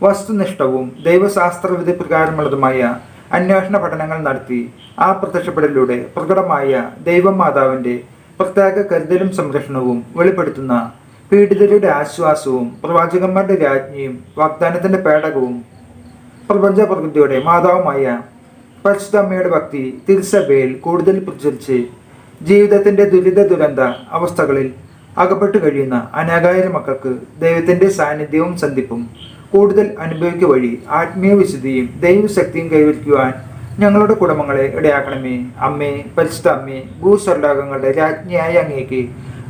വസ്തുനിഷ്ഠവും ദൈവശാസ്ത്ര വിധി പ്രകാരമുള്ളതുമായ അന്വേഷണ പഠനങ്ങൾ നടത്തി ആ പ്രത്യക്ഷപ്പെടലിലൂടെ പ്രകടമായ ദൈവമാതാവിന്റെ പ്രത്യേക കരുതലും സംരക്ഷണവും വെളിപ്പെടുത്തുന്ന പീഡിതരുടെ ആശ്വാസവും പ്രവാചകന്മാരുടെ രാജ്ഞിയും വാഗ്ദാനത്തിന്റെ പേടകവും പ്രപഞ്ച പ്രകൃതിയുടെ മാതാവുമായ പരിശുദ്ധമ്മയുടെ ഭക്തി തിരുസഭയിൽ കൂടുതൽ പ്രചരിച്ച് ജീവിതത്തിന്റെ ദുരിത ദുരന്ത അവസ്ഥകളിൽ അകപ്പെട്ടു കഴിയുന്ന അനേകായിരം മക്കൾക്ക് ദൈവത്തിന്റെ സാന്നിധ്യവും സന്ധിപ്പും കൂടുതൽ അനുഭവിക്കുക വഴി ആത്മീയ വിശുദ്ധിയും ദൈവശക്തിയും കൈവരിക്കുവാൻ ഞങ്ങളുടെ കുടുംബങ്ങളെ ഇടയാക്കണമേ. അമ്മേ പരിശുദ്ധ അമ്മേ ഭൂസ്വർലോകങ്ങളുടെ രാജ്ഞിയായ അങ്ങേക്ക്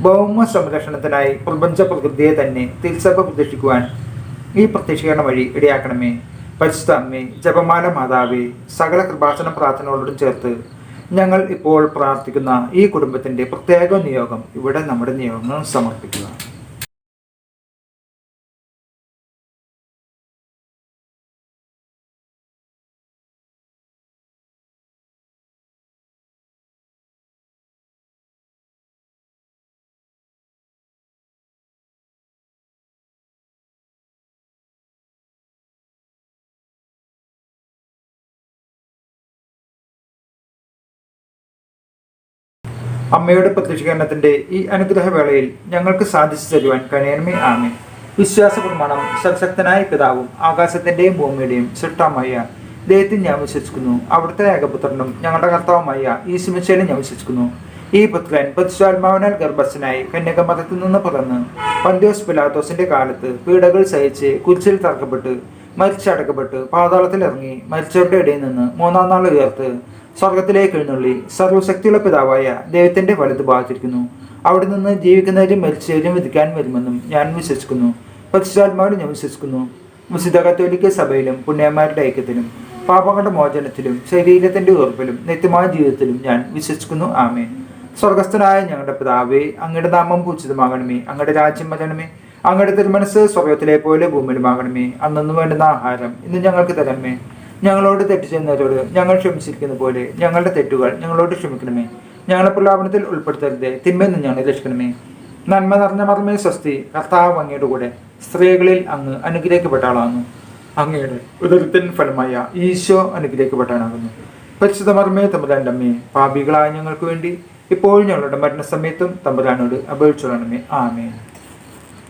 ഭൗമ സംരക്ഷണത്തിനായി പ്രപഞ്ച പ്രകൃതിയെ തന്നെ തിരുസഭ പ്രതീക്ഷിക്കുവാൻ ഈ പ്രത്യക്ഷീകരണം വഴി ഇടയാക്കണമേ. പരിശുദ്ധ അമ്മേ ജപമാല മാതാവേ സകല കൃപാസന പ്രാർത്ഥനകളോടും ചേർത്ത് ഞങ്ങൾ ഇപ്പോൾ പ്രാർത്ഥിക്കുന്ന ഈ കുടുംബത്തിന്റെ പ്രത്യേക നിയോഗം ഇവിടെ നമ്മുടെ നിയോഗങ്ങൾ സമർപ്പിക്കുക. അമ്മയുടെ പ്രത്യക്ഷീകരണത്തിന്റെ ഈ അനുഗ്രഹവേളയിൽ ഞങ്ങൾക്ക് സാധിച്ചു തരുവാൻ കനേന്മേ ആമേ വിശ്വാസ പ്രമാണം സർശക്തനായ പിതാവും ആകാശത്തിന്റെയും ഭൂമിയുടെയും സൃഷ്ടാമായ ദൈവത്തിൽ ഞാൻ വിശ്വസിക്കുന്നു. അവിടുത്തെ ഏകപുത്രനും ഞങ്ങളുടെ കർത്താവുമായ ഈ സുമിച്ചയിലും ഞാൻ വിശ്വസിക്കുന്നു. ഈ പുത്രൻ പതിശാത്മാവിനാൽ ഗർഭസ്ഥനായി കന്യകമതത്തിൽ നിന്ന് പിറന്ന് പന്ത്യോസ് പിലാത്തോസിന്റെ കാലത്ത് പീഡകൾ സഹിച്ച് കുരിശിൽ തറക്കപ്പെട്ട് മരിച്ചടക്കപ്പെട്ട് പാതാളത്തിൽ ഇറങ്ങി മരിച്ചവരുടെ ഇടയിൽ നിന്ന് മൂന്നാം നാൾ ഉയർത്ത് സ്വർഗത്തിലേക്ക് എഴുന്നള്ളി. സർവശക്തിയുള്ള പിതാവായ ദൈവത്തിന്റെ വലത് ഭാഗത്തിരിക്കുന്നു. അവിടെ നിന്ന് ജീവിക്കുന്നവരും മരിച്ചവരും വിധിക്കാൻ വരുമെന്നും ഞാൻ വിശ്വസിക്കുന്നു. പരിശുദ്ധാത്മാവിൽ ഞാൻ വിശ്വസിക്കുന്നു. വിശുദ്ധ കത്തോലിക്ക സഭയിലും പുണ്യന്മാരുടെ ഐക്യത്തിലും പാപങ്ങളുടെ മോചനത്തിലും ശരീരത്തിന്റെ ഉറപ്പിലും നിത്യമായ ജീവിതത്തിലും ഞാൻ വിശ്വസിക്കുന്നു. ആമേ സ്വർഗസ്ഥനായ ഞങ്ങളുടെ പിതാവേ അങ്ങയുടെ നാമം പൂജിതമാകണമേ. അങ്ങയുടെ രാജ്യം വരണമേ. അങ്ങയുടെ തിരുമനസ് സ്വർഗത്തിലെ പോലെ ഭൂമിയിലുമാകണമേ. അന്നു വേണ്ടുന്ന ആഹാരം ഇന്ന് ഞങ്ങൾക്ക് തരണമേ. ഞങ്ങളോട് തെറ്റ് ചെയ്യുന്നവരോട് ഞങ്ങൾ ക്ഷമിച്ചിരിക്കുന്ന പോലെ ഞങ്ങളുടെ തെറ്റുകൾ ഞങ്ങളോട് ക്ഷമിക്കണമേ. ഞങ്ങളെ പ്രലാപനത്തിൽ ഉൾപ്പെടുത്തരുതേ. തിന്മയിൽ നിന്ന് ഞങ്ങളെ രക്ഷിക്കണമേ. നന്മ നിറഞ്ഞ മർമ്മേ സ്വസ്തി. കർത്താവ് അങ്ങയുടെ കൂടെ സ്ത്രീകളിൽ അങ്ങ് അനുഗ്രഹിക്കപ്പെട്ട ആളാകുന്നു അങ്ങയുടെ ഉദരത്തിൻ ഫലമായ ഈശോ അനുഗ്രഹിക്കപ്പെട്ടാനാകുന്നു പരിശുദ്ധ മർമ്മേ തമ്പുരാന്റെ അമ്മേ പാപികളായ ഞങ്ങൾക്ക് വേണ്ടി ഇപ്പോഴും ഞങ്ങളുടെ മരണസമയത്തും തമ്പുരാനോട് അപേക്ഷിച്ചോളണമേ. ആമേ